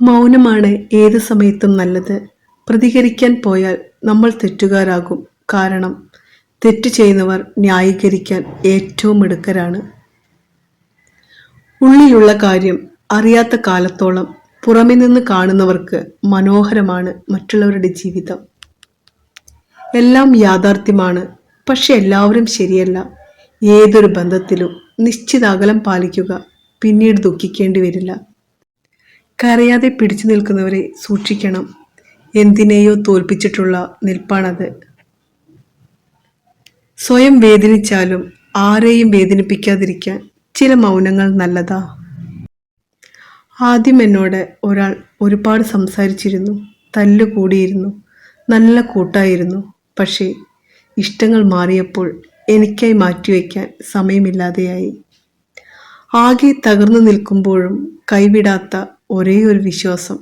മൗനമാണ് ഏത് സമയത്തും നല്ലത്. പ്രതികരിക്കാൻ പോയാൽ നമ്മൾ തെറ്റുകാരാകും. കാരണം തെറ്റ് ചെയ്യുന്നവർ ന്യായീകരിക്കാൻ ഏറ്റവും മിടുക്കരാണ്. ഉള്ളിലുള്ള കാര്യം അറിയാത്ത കാലത്തോളം പുറമെ നിന്ന് കാണുന്നവർക്ക് മനോഹരമാണ് മറ്റുള്ളവരുടെ ജീവിതം. എല്ലാം യാഥാർത്ഥ്യമാണ് പക്ഷെ എല്ലാവരും ശരിയല്ല. ഏതൊരു ബന്ധത്തിലും നിശ്ചിത അകലം പാലിക്കുക പിന്നീട് ദുഃഖിക്കേണ്ടി വരില്ല. കരയാതെ പിടിച്ചു നിൽക്കുന്നവരെ സൂക്ഷിക്കണം. എന്തിനേയോ തോൽപ്പിച്ചിട്ടുള്ള നിൽപ്പാണത്. സ്വയം വേദനിച്ചാലും ആരെയും വേദനിപ്പിക്കാതിരിക്കാൻ ചില മൗനങ്ങൾ നല്ലതാ. ആദ്യം എന്നോട് ഒരാൾ ഒരുപാട് സംസാരിച്ചിരുന്നു. തല്ലുകൂടിയിരുന്നു നല്ല കൂട്ടായിരുന്നു. പക്ഷേ ഇഷ്ടങ്ങൾ മാറിയപ്പോൾ എനിക്കായി മാറ്റിവെക്കാൻ സമയമില്ലാതെയായി. ആകെ തകർന്നു നിൽക്കുമ്പോഴും കൈവിടാത്ത ഒരേ ഒരു വിശ്വാസം.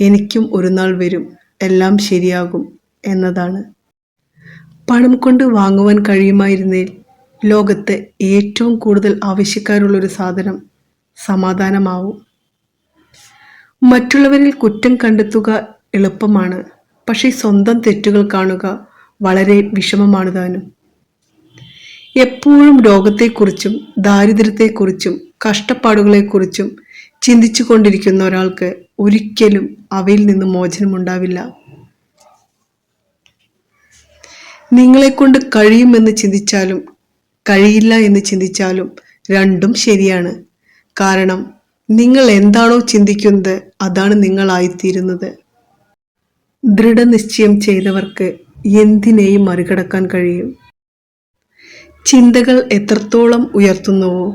എനിക്കും ഒരു നാൾ വരും. എല്ലാം ശരിയാകും എന്നതാണ്. പണം കൊണ്ട് വാങ്ങുവാൻ കഴിയുമായിരുന്നേൽ ലോകത്ത് ഏറ്റവും കൂടുതൽ ആവശ്യക്കാരുള്ളൊരു സാധനം സമാധാനമാവും. മറ്റുള്ളവരിൽ കുറ്റം കണ്ടെത്തുക എളുപ്പമാണ്. പക്ഷേ സ്വന്തം തെറ്റുകൾ കാണുക വളരെ വിഷമമാണ് താനും. എപ്പോഴും രോഗത്തെക്കുറിച്ചും ദാരിദ്ര്യത്തെക്കുറിച്ചും കഷ്ടപ്പാടുകളെക്കുറിച്ചും ചിന്തിച്ചു കൊണ്ടിരിക്കുന്ന ഒരാൾക്ക് ഒരിക്കലും അവയിൽ നിന്ന് മോചനമുണ്ടാവില്ല. നിങ്ങളെക്കൊണ്ട് കഴിയുമെന്ന് ചിന്തിച്ചാലും കഴിയില്ല എന്ന് ചിന്തിച്ചാലും രണ്ടും ശരിയാണ്. കാരണം നിങ്ങൾ എന്താണോ ചിന്തിക്കുന്നത് അതാണ് നിങ്ങളായിത്തീരുന്നത്. ദൃഢനിശ്ചയം ചെയ്തവർക്ക് എന്തിനേയും മറികടക്കാൻ കഴിയും. ചിന്തകൾ എത്രത്തോളം ഉയർത്തുന്നുവോ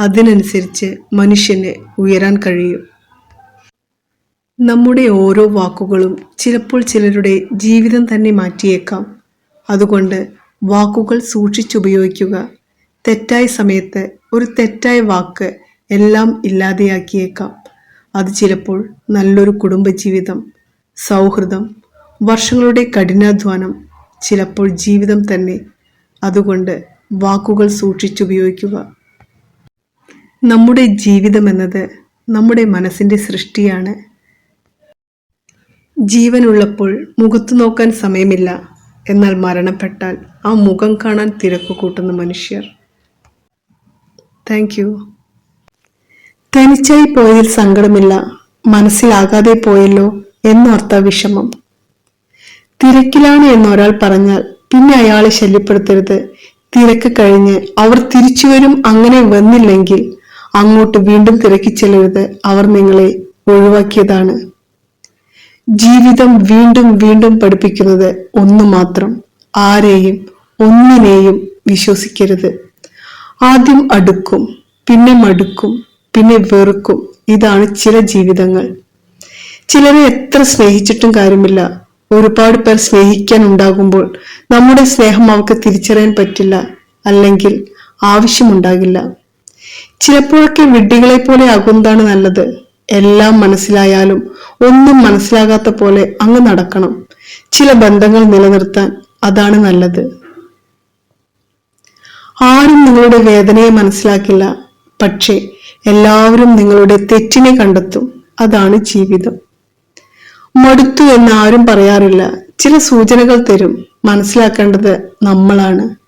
അതിനനുസരിച്ച് മനുഷ്യന് ഉയരാൻ കഴിയും. നമ്മുടെ ഓരോ വാക്കുകളും ചിലപ്പോൾ ചിലരുടെ ജീവിതം തന്നെ മാറ്റിയേക്കാം. അതുകൊണ്ട് വാക്കുകൾ സൂക്ഷിച്ചുപയോഗിക്കുക. തെറ്റായ സമയത്ത് ഒരു തെറ്റായ വാക്ക് എല്ലാം ഇല്ലാതെയാക്കിയേക്കാം. അത് ചിലപ്പോൾ നല്ലൊരു കുടുംബജീവിതം സൗഹൃദം വർഷങ്ങളുടെ കഠിനാധ്വാനം ചിലപ്പോൾ ജീവിതം തന്നെ. അതുകൊണ്ട് വാക്കുകൾ സൂക്ഷിച്ചുപയോഗിക്കുക. നമ്മുടെ ജീവിതം എന്നത് നമ്മുടെ മനസ്സിന്റെ സൃഷ്ടിയാണ്. ജീവനുള്ളപ്പോൾ മുഖത്തു നോക്കാൻ സമയമില്ല. എന്നാൽ മരണപ്പെട്ടാൽ ആ മുഖം കാണാൻ തിരക്ക് കൂട്ടുന്ന മനുഷ്യർ. Thank you. തനിച്ചായി പോയതിൽ സങ്കടമില്ല. മനസ്സിലാകാതെ പോയല്ലോ എന്നോർത്ത വിഷമം. തിരക്കിലാണ് എന്നൊരാൾ പറഞ്ഞാൽ പിന്നെ അയാളെ ശല്യപ്പെടുത്തരുത്. തിരക്ക് കഴിഞ്ഞ് അവർ തിരിച്ചു വരും അങ്ങനെ വന്നില്ലെങ്കിൽ അങ്ങോട്ട് വീണ്ടും തിരക്കി ചെല്ലരുത്. അവർ നിങ്ങളെ ഒഴിവാക്കിയതാണ്. ജീവിതം വീണ്ടും വീണ്ടും പഠിപ്പിക്കുന്നത് ഒന്നു മാത്രം. ആരെയും ഒന്നിനെയും വിശ്വസിക്കരുത്. ആദ്യം അടുക്കും പിന്നെ മടുക്കും പിന്നെ വെറുക്കും. ഇതാണ് ചില ജീവിതങ്ങൾ. ചിലരെ എത്ര സ്നേഹിച്ചിട്ടും കാര്യമില്ല. ഒരുപാട് പേർ സ്നേഹിക്കാൻ ഉണ്ടാകുമ്പോൾ നമ്മുടെ സ്നേഹം അവർക്ക് തിരിച്ചറിയാൻ പറ്റില്ല. അല്ലെങ്കിൽ ആവശ്യമുണ്ടാകില്ല. ചിലപ്പോഴൊക്കെ വിഡ്ഢികളെ പോലെ ആകുന്നതാണ് നല്ലത്. എല്ലാം മനസ്സിലായാലും ഒന്നും മനസ്സിലാകാത്ത പോലെ അങ്ങ് നടക്കണം. ചില ബന്ധങ്ങൾ നിലനിർത്താൻ അതാണ് നല്ലത്. ആരും നിങ്ങളുടെ വേദനയെ മനസ്സിലാക്കില്ല. പക്ഷേ എല്ലാവരും നിങ്ങളുടെ തെറ്റിനെ കണ്ടെത്തും. അതാണ് ജീവിതം. മടുത്തു എന്ന് ആരും പറയാറില്ല. ചില സൂചനകൾ തരും. മനസ്സിലാക്കേണ്ടത് നമ്മളാണ്.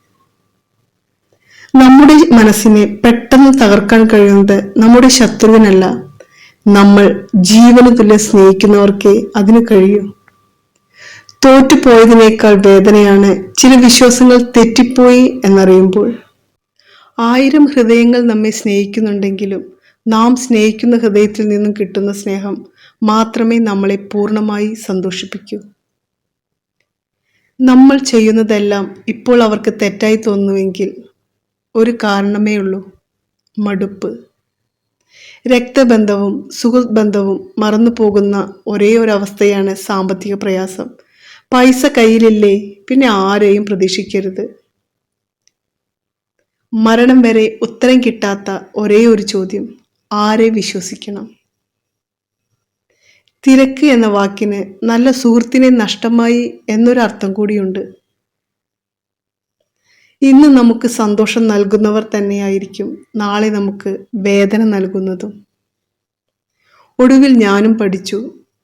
നമ്മുടെ മനസ്സിനെ പെട്ടെന്ന് തകർക്കാൻ കഴിയുന്നത് നമ്മുടെ ശത്രുവിനല്ല. നമ്മൾ ജീവന് തുല്യം സ്നേഹിക്കുന്നവർക്കേ അതിന് കഴിയൂ. തോറ്റുപോയതിനേക്കാൾ വേദനയാണ് ചില വിശ്വാസങ്ങൾ തെറ്റിപ്പോയി എന്നറിയുമ്പോൾ. ആയിരം ഹൃദയങ്ങൾ നമ്മെ സ്നേഹിക്കുന്നുണ്ടെങ്കിലും നാം സ്നേഹിക്കുന്ന ഹൃദയത്തിൽ നിന്നും കിട്ടുന്ന സ്നേഹം മാത്രമേ നമ്മളെ പൂർണമായി സന്തോഷിപ്പിക്കൂ. നമ്മൾ ചെയ്യുന്നതെല്ലാം ഇപ്പോൾ അവർക്ക് തെറ്റായി തോന്നുമെങ്കിൽ ഒരു കാരണമേ ഉള്ളൂ. മടുപ്പ്. രക്തബന്ധവും സുഹൃത്ബന്ധവും മറന്നു പോകുന്ന ഒരേ ഒരു അവസ്ഥയാണ് സാമ്പത്തിക പ്രയാസം. പൈസ കയ്യിലില്ലേ പിന്നെ ആരെയും പ്രതീക്ഷിക്കരുത്. മരണം വരെ ഉത്തരം കിട്ടാത്ത ഒരേ ഒരു ചോദ്യം ആരെ വിശ്വസിക്കണം? തിരക്ക് എന്ന വാക്കിന് നല്ല സുഹൃത്തിനെ നഷ്ടമായി എന്നൊരർത്ഥം കൂടിയുണ്ട്. ഇന്ന് നമുക്ക് സന്തോഷം നൽകുന്നവർ തന്നെയായിരിക്കും. നാളെ നമുക്ക് വേദന നൽകുന്നതും. ഒടുവിൽ ഞാനും പഠിച്ചു.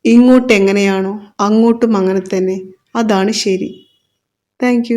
ഇങ്ങോട്ട് എങ്ങനെയാണോ അങ്ങോട്ടും അങ്ങനെ തന്നെ. അതാണ് ശരി. താങ്ക്